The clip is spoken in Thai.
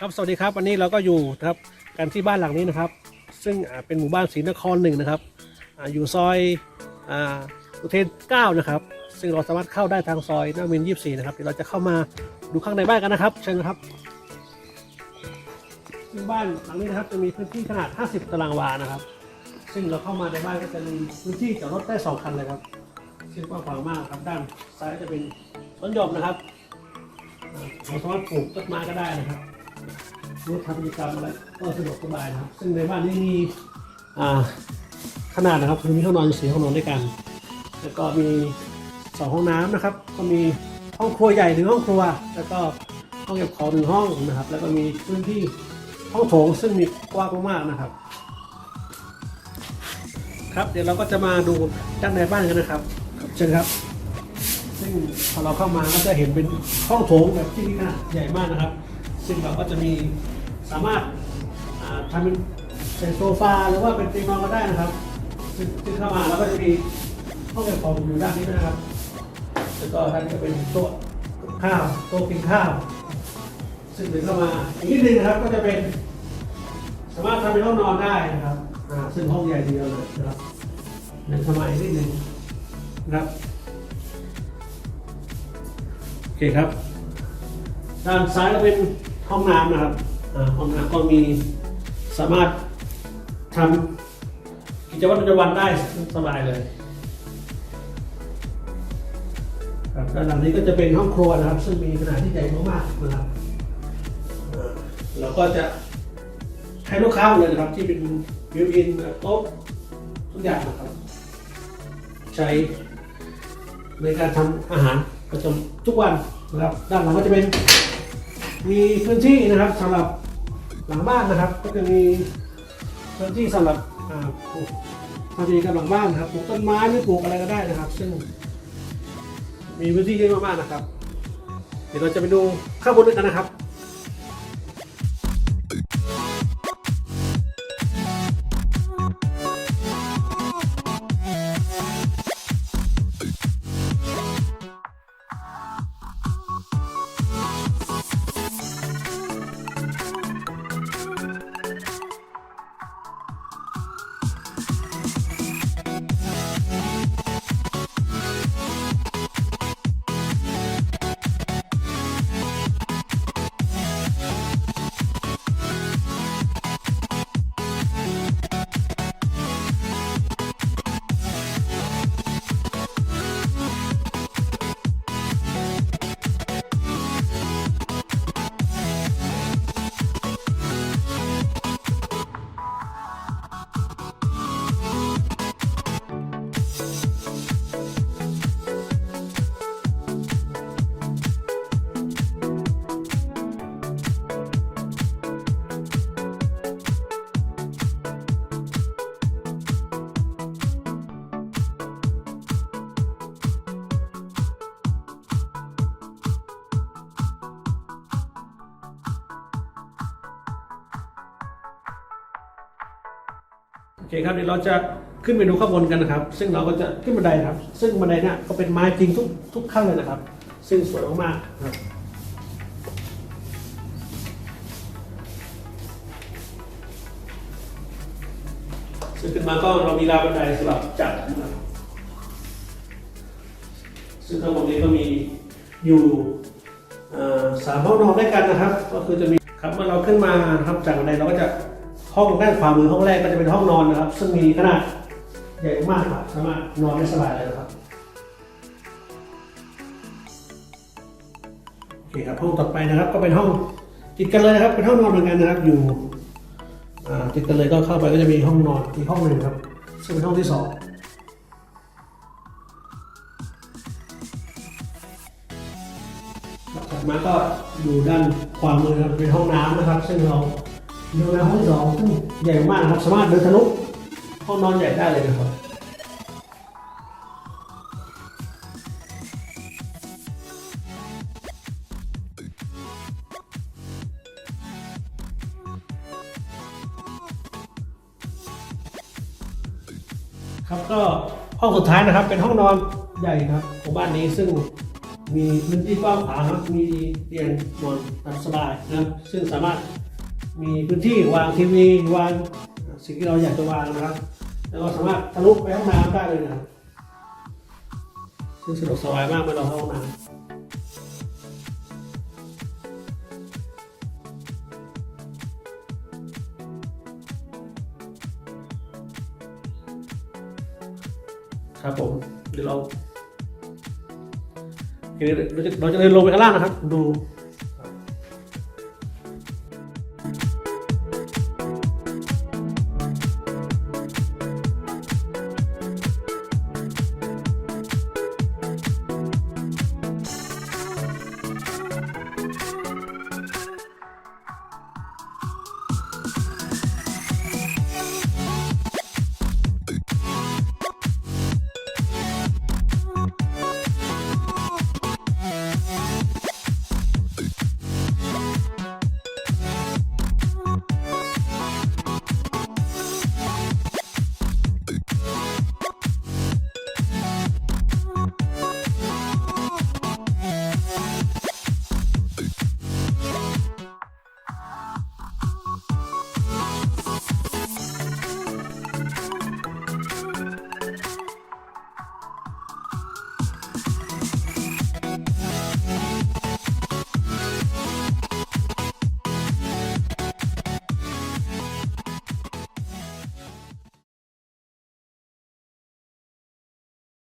ครับสวัสดีครับวันนี้เราก็อยู่ครับกันที่บ้านหลังนี้นะครับ ซึ่งเป็นหมู่บ้านศรีนครหนึ่งนะครับออยู่ซอยอุเทนเก้านะครับ ซึ่งเราสามารถเข้าได้ทางซอยนาวินยี่สี่นะครับเดี๋ยวเราจะเข้ามาดูข้างในบ้านกันนะครับ เชิญนะครับซึ่งบ้านหลังนี้นะครับจะมีพื้นที่ขนาด 50 ตารางวานะครับ ซึ่งเราเข้ามาในบ้านก็จะมีพื้นที่จอดรถได้สองคันเลยครับซึ่งกว้างขวางมากครับด้านซ้ายจะเป็นสวนหย่อมนะครับเราสามารถปลูกต้นไม้ก็ได้นะครับ รู้ทำกิจกรรมอะไรก็สะดวกสบายนะครับ ซึ่งในบ้านนี้มีอ่าขนาดนะครับคือมีห้องนอนอยู่สี่ห้องนอนด้วยกัน แล้วก็มีสองห้องน้ำนะครับ ก็มีห้องครัวใหญ่หนึ่งห้องครัว แล้วก็ห้องเก็บของหนึ่งห้องนะครับ แล้วก็มีพื้นที่ห้องโถงซึ่งมีกว้างมากๆนะครับ ครับเดี๋ยวเราก็จะมาดูด้านในบ้านกันนะครับครับเชิญครับซึ่งพอเราเข้ามาก็จะเห็นเป็นห้องโถงแบบที่มีขนาใหญ่มากนะครับ ซึ่งเราก็จะมีสามารถาทำเป็นเป็นโซฟาหรือว่าเป็นเตียงนอนก็ได้นะครับซึ่งเข้ามาแล้วก็จะมีห้องเก็บของอยู่ด้านนี้นะครับ แล้วก็ด้านนี้ก็เป็นโต๊ะกับข้าวโต๊ะกินข้าว ซึ่งเดินเข้ามาอีกนิดนึงนะครับก็จะเป็น สามารถทำเป็นห้องนอนได้นะครับซึ่งห้องใหญ่ทีเดียวเลยนะครับเดินเข้ามาอีกนิดนึงนะครับโอเคครับ ด้านซ้ายก็เป็น ห้องน้ำนะครับห้องน้ำก็มีสามารถทำกิจวัตรประจำวันได้สบายเลยครับด้านหลังนี้ก็จะเป็นห้องครัวนะครับ ซึ่งมีขนาดที่ใหญ่มากๆนะครับเราก็จะให้ลูกค้าเลยนะครับ ที่เป็นบิวอินโต๊ะทุกอย่างนะครับ ใช้ในการทำอาหารประจำทุกวันนะครับ ด้านหลังก็จะเป็น มีพื้นที่นะครับสำหรับหลังบ้านนะครับ ก็จะมีพื้นที่สำหรับปลูกทำกิจกรรมหลังบ้านนะครับปลูกต้นไม้หรือปลูกอะไรก็ได้นะครับ ซึ่ง มีพื้นที่เยอะมากๆนะครับ เดี๋ยวเราจะไปดูข้างบนด้วยกันนะครับ อเคครับเดี๋ยวเราจะขึ้นไปดูข้างบนกันนะครับ ซึ่งเราก็จะขึ้นบันไดครับ ซึ่งบันไดเนี่ยก็เป็นไม้จริงทุกทุกขั้นเลยนะครับ ซึ่งสวยมากๆครับซึ่งขึ้นมาก็เรามีราวบันไดสำหรับจัดนะครับซึ่งข้างบนนี้ก็มีอยู่สามห้องนอนด้วยกันนะครับ ก็คือจะมีครับเมื่อเราขึ้นมาครับจากบันไดเราก็จะ ห้องด้านขวามือห้องแรกก็จะเป็นห้องนอนนะครับ ซึ่งมีขนาดใหญ่มากครับสามารถนอนได้สบายเลยนะครับโอเคครับห้องต่อไปนะครับ ก็เป็นห้องติดกันเลยนะครับ เป็นห้องนอนเหมือนกันนะครับ อยู่ติดกันเลยก็เข้าไปก็จะมีห้องนอนอีกห้องหนึ่งครับซึ่งเป็นห้องที่สองถัดมาก็อยู่ด้านขวามือครับเป็นห้องน้ำนะครับ ซึ่งเรา อยู่ในห้องสองซใหญ่มากนะครับสามารถเดินทะลุห้องนอนใหญ่ได้เลยนะครับครับก็ห้องสุดท้ายนะครับเป็นห้องนอนใหญ่ครับของบ้านนี้ซึ่งมีพื้นที่กว้างขวางครับมีเตียงนอนนับสบายนะครับซึ่งสามารถ มีพื้นที่วางทีวีวางสิ่งที่เราอยากจะวางนะครับ แล้วก็สามารถทะลุไปห้องน้ำได้เลยนะครับซึ่งสะดวกสบายมากเมื่อเราเข้าห้องน้ำครับผมเดี๋ยวเราเราจะเราจะเดินลงไปข้างล่างนะครับ ดู